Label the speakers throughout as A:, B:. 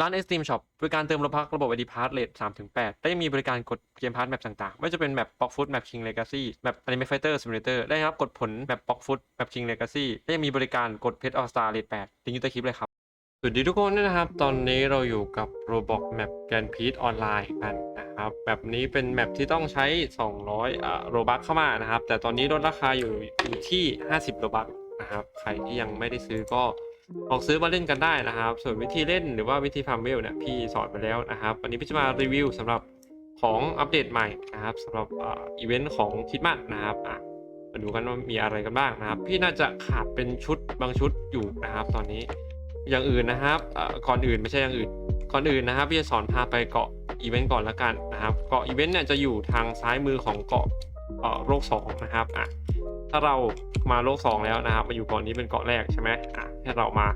A: ร้าน Steam Shop บริการเติมโลบักระบบ ID Pass เลท3ถึง8และยังมีบริการกดเกมพาร์ทแมปต่างๆ ไม่ว่าจะเป็นแมป Block Foot แมป King Legacy แมป Anime Fighter Simulator ได้รับกดผลแมป Block Foot แมป King Legacy และยังมีบริการกดเพชร All Star เลท8ลิงก์อยู่ใต้คลิปเลยครับ สวัสดีทุกคนนะครับ ตอนนี้เราอยู่กับ Roblox Map Grand Prix ออนไลน์กันนะครับแบบนี้เป็นแมปที่ต้องใช้ 200อ่าโรบัคเข้ามานะครับ แต่ตอนนี้ลดราคาอยู่อยู่ที่ 50โรบัคนะครับ ใครที่ยังไม่ได้ซื้อก็ ลองซื้อมาเล่นกันได้นะครับ ส่วนวิธีเล่นหรือว่าวิธีฟาร์มเวลเนี่ยพี่สอนไปแล้วนะครับ วันนี้พี่จะมารีวิวสำหรับของอัปเดตใหม่นะครับสำหรับอ,อีเวนต์ของคิดมัสนะครับอะมาดูกันว่ามีอะไรกันบ้างนะครับ พี่น่าจะขาดเป็นชุดบางชุดอยู่นะครับ ตอนนี้อย่างอื่นนะครับก่อนอื่นไม่ใช่อย่างอื่น ก่อนอื่นนะครับพี่จะสอนพาไปเกาะอีเวนต์ก่อนละกันนะครับ เกาะอีเวนต์เนี่ยจะอยู่ทางซ้ายมือของเกาะเอ่อโลกสองนะครับอะถ้าเรามาโลกสองแล้วนะครับ มาอยู่เกาะนี้เป็นเกาะแรกใช่ไหมอะ ให้เรามา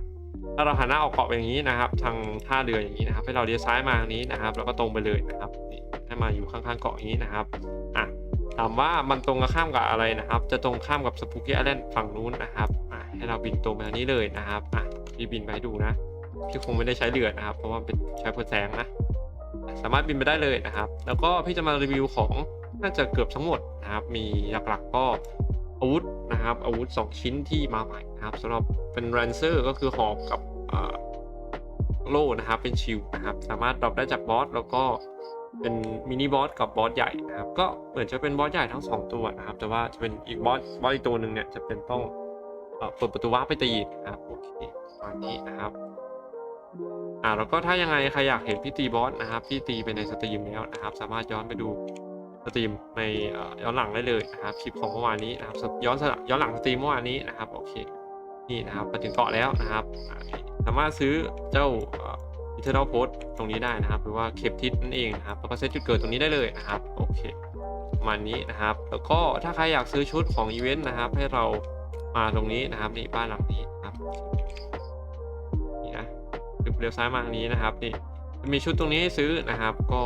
A: ถ้าเราหันหน้าออกเกาะอย่างนี้นะครับ ทางท่าเรืออย่างนี้นะครับ ให้เราเลี้ยวซ้ายมาทางนี้นะครับ แล้วก็ตรงไปเลยนะครับให้มาอยู่ข้างๆเกาะอย่างนี้นะครับอะถามว่ามันตรงกับข้ามกับอะไรนะครับ จะตรงข้ามกับสปูกี้ไอแลนด์ฝั่งนู้นนะครับอะให้เราบินตรงไปทางนี้เลยนะครับอะพี่บินไปให้ดูนะพี่คงไม่ได้ใช้เรือนะครับ เพราะว่าเป็นใช้พลแสงนะ สามารถบินไปได้เลยนะครับ แล้วก็พี่จะมารีวิวของน่าจะเกือบทั้งหมดนะครับ มีหลักๆก็ อาวุธนะครับ อาวุธ 2 ชิ้นที่มาใหม่นะครับสำหรับเป็นแรนเซอร์ก็คือหอกกับโล่นะครับ เป็นชิลนะครับ สามารถดรอปได้จากบอสแล้วก็เป็นมินิบอสกับบอสใหญ่นะครับ ก็เหมือนจะเป็นบอสใหญ่ทั้งสองตัวนะครับ แต่ว่าจะเป็นอีกบอสบอสอีกตัวหนึ่งเนี่ยจะเป็นต้องเปิดประตูวาไปตีนะครับโอเคประมาณนี้นะครับอ่าแล้วก็ถ้ายังไงใครอยากเห็นพี่ตีบอสนะครับพี่ตีไปในสตรีมแล้วนะครับ สามารถย้อนไปดู สตรีมในย้อนหลังได้เลยนะครับคลิปของเมื่อวานนี้นะครับย้อนย้อนหลังสตรีมเมื่อวานนี้นะครับโอเคนี่นะครับมาถึงเกาะแล้วนะครับสามารถซื้อเจ้าอินเทอร์เน็ตโพสตรงนี้ได้นะครับ หรือว่าเคปทิศนั่นเองนะครับแล้วก็เซตจุดเกิดตรงนี้ได้เลยนะครับโอเคประมาณนี้นะครับแล้วก็ถ้าใครอยากซื้อชุดของอีเวนต์นะครับ ให้เรามาตรงนี้นะครับนี่บ้านหลังนี้นะครับนี่นะเลี้ยวซ้ายมาทางนี้นะครับนี่มีชุดตรงนี้ให้ซื้อนะครับ ก็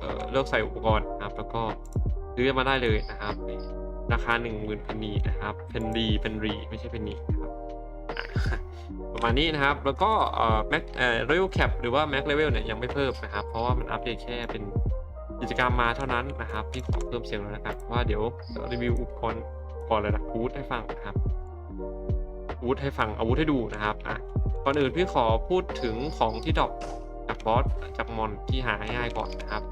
A: เเลือกใส่อุปกรณ์นะครับ แล้วก็ซื้อมาได้เลยนะครับนี่ราคา 1 0,000เพนนีนะครับเพนรีเพนรีไม่ใช่เพนนีนะครับประมาณนี้นะครับ แล้วก็เอ่อแม็กเอ่อเรเวลแคปหรือว่าแม็กเลเวลเนี่ยยังไม่เพิ่มนะครับ เพราะว่ามันอัปเดตแค่เป็นกิจกรรมมาเท่านั้นนะครับพี่ขอเพิ่มเสียงแล้วนะครับว่าเดี๋ยวรีวิวอุปกรณ์ก่อนเลยนะพูดให้ฟังนะครับอาวุธให้ฟังอาวุธให้ดูนะครับอะก่อนอื่นพี่ขอพูดถึงของที่ดรอป จากบอสจากมอนที่หาง่ายๆก่อนนะครับ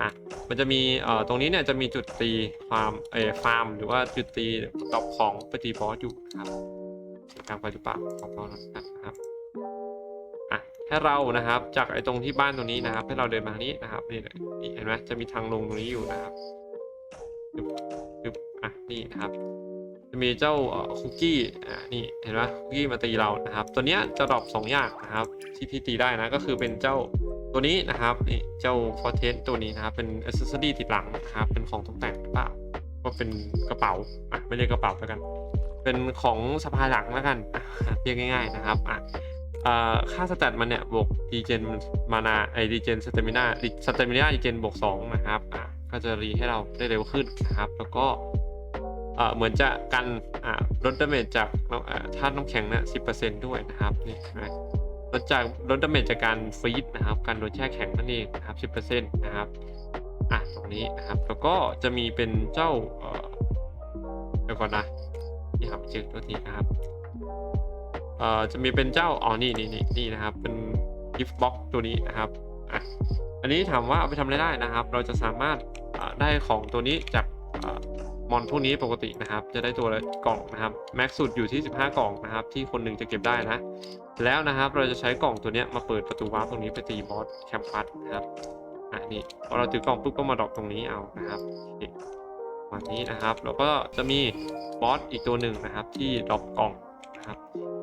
A: อะมันจะมีเอ่อตรงนี้เนี่ยจะมีจุดตีฟามเอ่อฟาร์ม หรือว่าจุดตีดรอปของปตีบอสอยู่ครับกลางไปหรือเปล่าของเรานะครับอะให้เรานะครับจากไอ้ตรงที่บ้านตรงนี้นะครับ ให้เราเดินมาทางนี้นะครับนี่เห็นไหมจะมีทางลงตรงนี้อยู่นะครับจึ๊บจึ๊บอะนี่นะครับ จะมีเจ้าคุกกี้อ่านี่เห็นไหมคุกกี้มาตีเรานะครับ ตัวเนี้ยจะดรอปสองอย่างนะครับที่พี่ตีได้นะก็คือเป็นเจ้าตัวนี้นะครับนี่เจ้าฟอร์เทสตัวนี้นะครับเป็นอ c เซสซอรี่ติดหลังนะครับเป็นของตกแต่งหรือเปล่าก็เป็นกระเป๋าอะไม่เรียกกระเป๋าแล้วกัน เป็นของสะพายหลังแล้วกันเรียกง่าย ๆนะครับอะค่าสแตทมันเนี่ยบวกดีเจนมานาไอดีเจนสเตมินาสเตมินาดีเจนบวกสองนะครับอะก็จะรีให้เราได้เร็วขึ้นนะครับ แล้วก็ เอ่อเหมือนจะกันอ่าลดดาเมจจากท่าธาตุน้ำแข็งนะสิด้วยนะครับนี่นไหมลดจากลดดาเมจจากการฟรีดนะครับการโดนแช่แข็งนั่นเองนะครับสินะครับอะตรงนี้นะครับแล้วก็จะมีเป็นเจ้าเอ่อเดี๋ยวก่อนนะนี่ครับเจอตัวทีนะครับเอ่อจะมีเป็นเจ้าอ๋อนี่นี่นี่นี่นะครับ เป็นกิฟต์บ็อกตัวนี้นะครับอะอันนี้ถามว่าเอาไปทำอะไรได้นะครับ เราจะสามารถได้ของตัวนี้จากอ มอนพวกนี้ปกตินะครับ จะได้ตัวละกล่องนะครับแม็กสุดอยู่ที่ 15 กล่องนะครับ ที่คนหนึ่งจะเก็บได้นะ แล้วนะครับเราจะใช้กล่องตัวนี้มาเปิดประตูวาร์ปตรงนี้ไปตีบอสแคมปัสนะครับอะนี่พอเราถือกล่องปุ๊บก็มาดรอกตรงนี้เอานะครับวันนี้นะครับแล้วก็จะมีบอสอีกตัวหนึ่งนะครับ ที่ดรอปกล่องนะครับ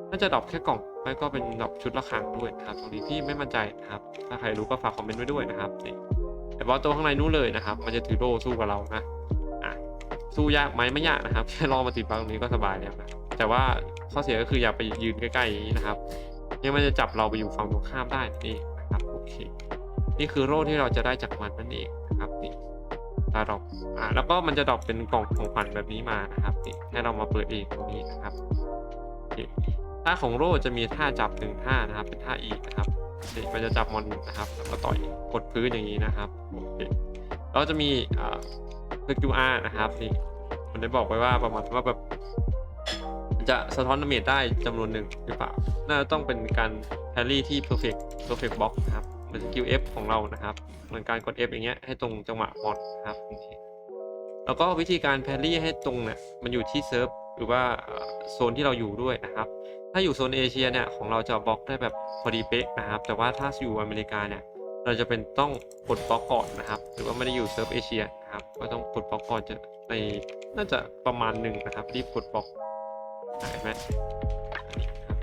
A: น่าจะดรอปแค่กล่องไม่ก็เป็นดรอปชุดละครั้งด้วยนะครับตรงนี้ที่ไม่มั่นใจนะครับถ้าใครรู้ก็ฝากคอมเมนต์ไว้ด้วยนะครับนี่แต่บอสตัวข้างในนู้นเลยนะครับ มันจะถือโล่สู้กับเรานะ สู้ยากไหมไม่ยากนะครับแค่รองมาติดบังตรงนี้ก็สบายแล้วนะแต่ว่าข้อเสียก็คืออย่าไปยืนใกล้ๆอย่างนี้นะครับยังมันจะจับเราไปอยู่ฝั่งตรงข้ามได้นี่นะครับโอเค นี่คือโล่ที่เราจะได้จากมันนั่นเองนะครับนี่ตาดอกอ่าแล้วก็มันจะดอปเป็นกล่องของขวัญแบบนี้มานะครับนี่ให้เรามาเปิดเองตรงนี้นะครับโอเคท่าของโล่จะมีท่าจับหนึ่งท่านะครับ เป็นท่าอีกนะครับนี่มันจะจับมอนนะครับ แล้วก็ต่อยกดพื้นอย่างนี้นะครับโอเคแล้วจะมีอ่า สกิลอาร์นะครับนี่มันได้บอกไว้ว่าประมาณว่าแบบจะสะท้อนดาเมจได้จำนวนหนึ่งหรือเปล่า น่าจะต้องเป็นการแพรรี่ที่ perfect perfect box นะครับเหมือนสกิล F ของเรานะครับ เหมือนการกด F อย่างเงี้ยให้ตรงจังหวะมอนนะครับแล้วก็วิธีการแพรรี่ให้ตรงเนี่ยมันอยู่ที่เซิร์ฟหรือว่าโซนที่เราอยู่ด้วยนะครับ ถ้าอยู่โซนเอเชียเนี่ยของเราจะบล็อกได้แบบพอดีเป๊ะนะครับ แต่ว่าถ้าอยู่อเมริกาเนี่ย เราจะเป็นต้องกดบล็อกก่อนนะครับ หรือว่าไม่ได้อยู่เซิร์ฟเอเชียนะครับ ก็ต้องกดบล็อกก่อนจะในน่าจะประมาณหนึ่งนะครับ รีบกดบล็อกเห็นไหมอันนี้ครับ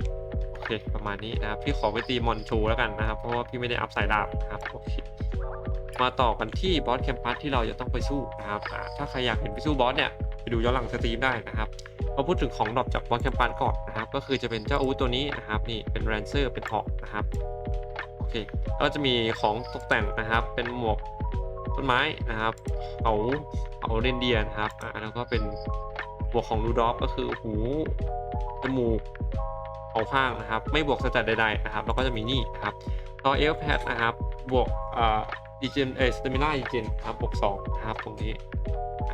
A: โอเคประมาณนี้นะครับ พี่ขอไปตีมอนโชว์แล้วกันนะครับ เพราะว่าพี่ไม่ได้อัพสายดาบนะครับโอเคมาต่อกันที่บอสแคมปัสที่เราจะต้องไปสู้นะครับ ถ้าใครอยากเห็นพี่สู้บอสเนี่ยไปดูย้อนหลังสตรีมได้นะครับเราพูดถึงของดรอปจากบอสแคมปันก่อนนะครับ ก็คือจะเป็นเจ้าอาวุธตัวนี้นะครับ นี่เป็นแรนเซอร์เป็นหอกนะครับ เคแล้วก็จะมีของตกแต่งนะครับ เป็นหมวกต้นไม้นะครับเขาเขาเรนเดียนะครับอ่าแล้วก็เป็นบวกของรูดอฟก็คือหูจมูกของข้างนะครับ ไม่บวกสแตทใดๆนะครับ แล้วก็จะมีนี่นะครับตอเอลแพดนะครับ บวกอ่าดีเจนเอสเตมิน่าดีเจนครับบวกสองนะครับตรงนี้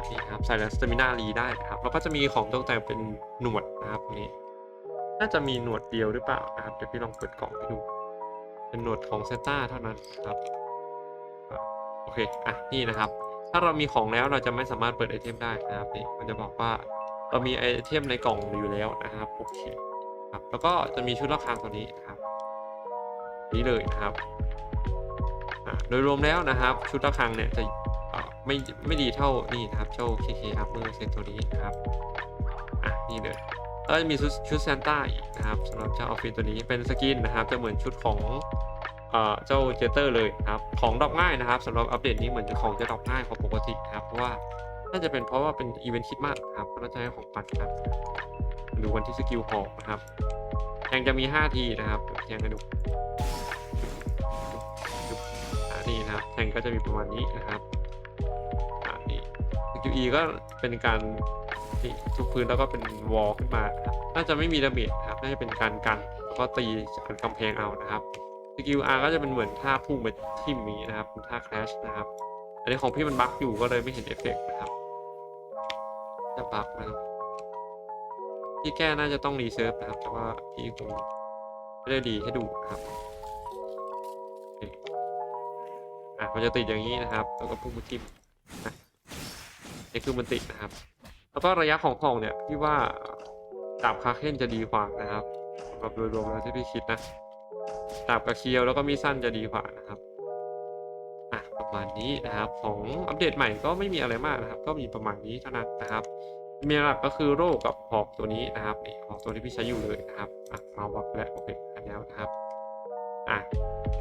A: นนี้ครับใส่แล้วสเตมินารีได้นะครับ แล้วก็จะมีของตกแต่งเป็นหนวดนะครับตรงนี้ น่าจะมีหนวดเดียวหรือเปล่านะครับเดี๋ยวพี่ลองเปิดกล่องให้ดู เป็นหนวดของเซต้าเท่านั้นครับโอเคอะนี่นะครับ ถ้าเรามีของแล้วเราจะไม่สามารถเปิดไอเทมได้นะครับนี่มันจะบอกว่าเรามีไอเทมในกล่องอยู่แล้วนะครับโอเคครับแล้วก็จะมีชุดละครางตัวนี้นะครับ นี้เลยนะครับโดยรวมแล้วนะครับ ชุดละครังเนี่ยจะไม่ไม่ดีเท่านี่นะครับเจ้า KK ครับมือเซตตัวนี้นะครับอะนี่เลยแล้วจะมีชุดชุดซานต้าอีกนะครับสำหรับเจ้าออฟฟิศตัวนี้เป็นสกินนะครับ จะเหมือนชุดของ เจ้าเจเตอร์เลยครับของดรอปง่ายนะครับสำหรับอัปเดตนี้เหมือนจะของจะดรอปง่ายกว่าปกติครับเพราะว่าน่าจะเป็นเพราะว่าเป็นอีเวนต์คิดมากครับก็จะให้ของปัดครับดูวันที่สกิลหอกนะครับยังจะมี 5 ทีนะครับยวแทงกันดูอะนี่นะครับแทงก็จะมีประมาณนี้นะครับอ่านี่ QE ก็เป็นการนี่ทุกพื้นแล้วก็เป็นวอลขึ้นมานะครับน่าจะไม่มีดาเมจครับน่าจะเป็นการกันแล้วก็ตีจากกำแพงเอานะครับ QR ก็จะเป็นเหมือนท่าพุ่งไปทิ่มนี้นะครับเป็นท่า crash นะครับ อันนี้ของพี่มันบั๊กอยู่ก็เลยไม่เห็นเอฟเฟกต์นะครับ จะบั๊กนะครับที่แก้น่าจะต้องรีเซิร์ฟนะครับ แต่ว่าพี่คงไม่ได้ดีให้ดูนะครับอะมันจะติดอย่างนี้นะครับแล้วก็พุ่งไปทิ่มนี่คือมันติดนะครับ แล้วก็ระยะของของเนี่ยพี่ว่าดาบคาเคนจะดีกว่านะครับสำหรับโดยรวมแล้วที่พี่คิดนะ ดาบกระเคียวแล้วก็มีสั้นจะดีกว่านะครับอะประมาณนี้นะครับของอัปเดตใหม่ก็ไม่มีอะไรมากนะครับ ก็มีประมาณนี้เท่านั้นนะครับ มีหลักก็คือโรคกับหอกตัวนี้นะครับนี่หอกตัวที่พี่ใช้อยู่เลยนะครับอะมาวับและโอเคอันแล้วนะครับอะ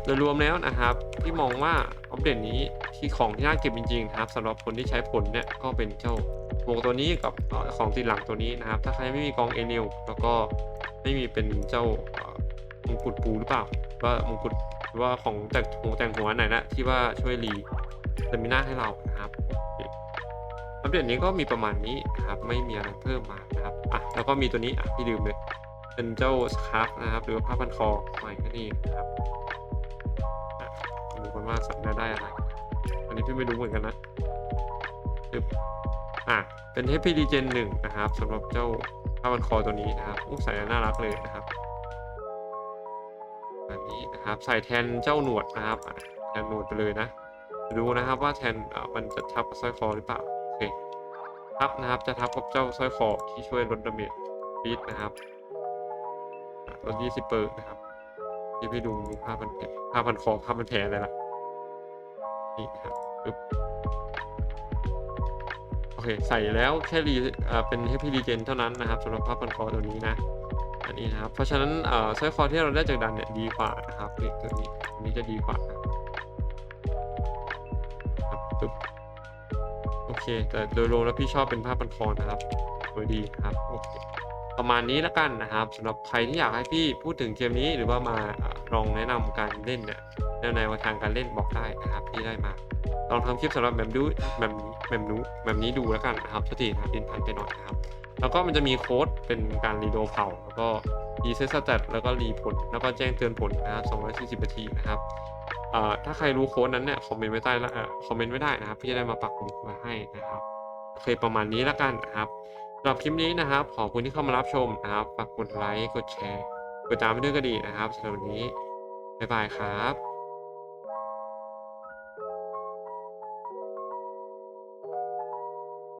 A: โดยรวมแล้วนะครับที่มองว่าอัปเดตนี้ที่ของที่น่าเก็บจริงๆนะครับสำหรับคนที่ใช้ผลเนี่ยก็เป็นเจ้าวงตัวนี้กับของติดหลังตัวนี้นะครับ ถ้าใครไม่มีกองเอเนลแล้วก็ไม่มีเป็นเจ้า มงกุฎปูหรือเปล่า ว่ามงกุฎว่าของแต่งหัวแต่งหัวไหนนะที่ว่าช่วยรีเซมิน่าให้เรานะครับอัปเดตนี้ก็มีประมาณนี้นะครับ ไม่มีอะไรเพิ่มมานะครับอะแล้วก็มีตัวนี้อะที่ลืมเลยเป็นเจ้าสครับนะครับหรือผ้าพันคอใหม่นั่นเองนะครับดูกันว่าสัตว์ได้อะไร อันนี้พี่ไม่รู้เหมือนกันนะปึ๊บอะเป็น HP Regen หนึ่งนะครับสำหรับเจ้าผ้าพันคอตัวนี้นะครับอู้ใส่น่ารักเลยนะครับ นะครับ ใส่แทนเจ้าหนวดนะครับแทนหนวดไปเลยนะ ดูนะครับว่าแทนมันจะทับกับสร้อยคอหรือเปล่าโอเคทับนะครับจะทับกับเจ้าสร้อยคอที่ช่วยลดดาเมจฟีดนะครับอะลด20เปอร์นะครับที่พี่ดูดูผ้าพันแผลผ้าพันคอผ้าพันแผลอะไรล่ะนี่ครับปึ๊บโอเค ใส่แล้วแค่รีเป็น HP Regen เกนเท่านั้นนะครับสำหรับผ้าพันคอตัวนี้นะ นนี้นะครับ เพราะฉะนั้นเอ่อสร้อยคอที่เราได้จากดันเนี่ยดีกว่านะครับนี่ตัวนี้นี้จะดีกว่าครับปึ๊บโอเค แต่โดยรวมแล้วพี่ชอบเป็นผ้าพันคอนะครับสวยดีครับโอเคประมาณนี้แล้วกันนะครับสำหรับใครที่อยากให้พี่พูดถึงเกมนี้หรือว่ามาลองแนะนำการเล่นเนี่ยแนวแนวทางการเล่นบอกได้นะครับที่ได้มา ลองทำคลิปสำหรับแบบดูแบบนี้แบบนู้แบบนี้ดูแล้วกันนะครับสตินะครับดินพันไปหน่อยนะครับ แล้วก็มันจะมีโค้ดเป็นการรีโดเผาแล้วก็รีเซ็ตสแตทแล้วก็รีผล แล้วก็แจ้งเตือนผลนะครับ240นาทีนะครับถ้าใครรู้โค้ดนั้นเนี่ยคอมเมนต์ไว้ใต้ละคอมเมนต์ไว้ได้นะครับ พี่จะได้มาปักหมุดไว้ให้นะครับโอเคประมาณนี้แล้วกันนะครับสำหรับคลิปนี้นะครับ ขอบคุณที่เข้ามารับชมนะครับฝากกดไลค์กดแชร์กดตามไปด้วยก็ดีนะครับสำหรับวันนี้บ๊ายบายครับ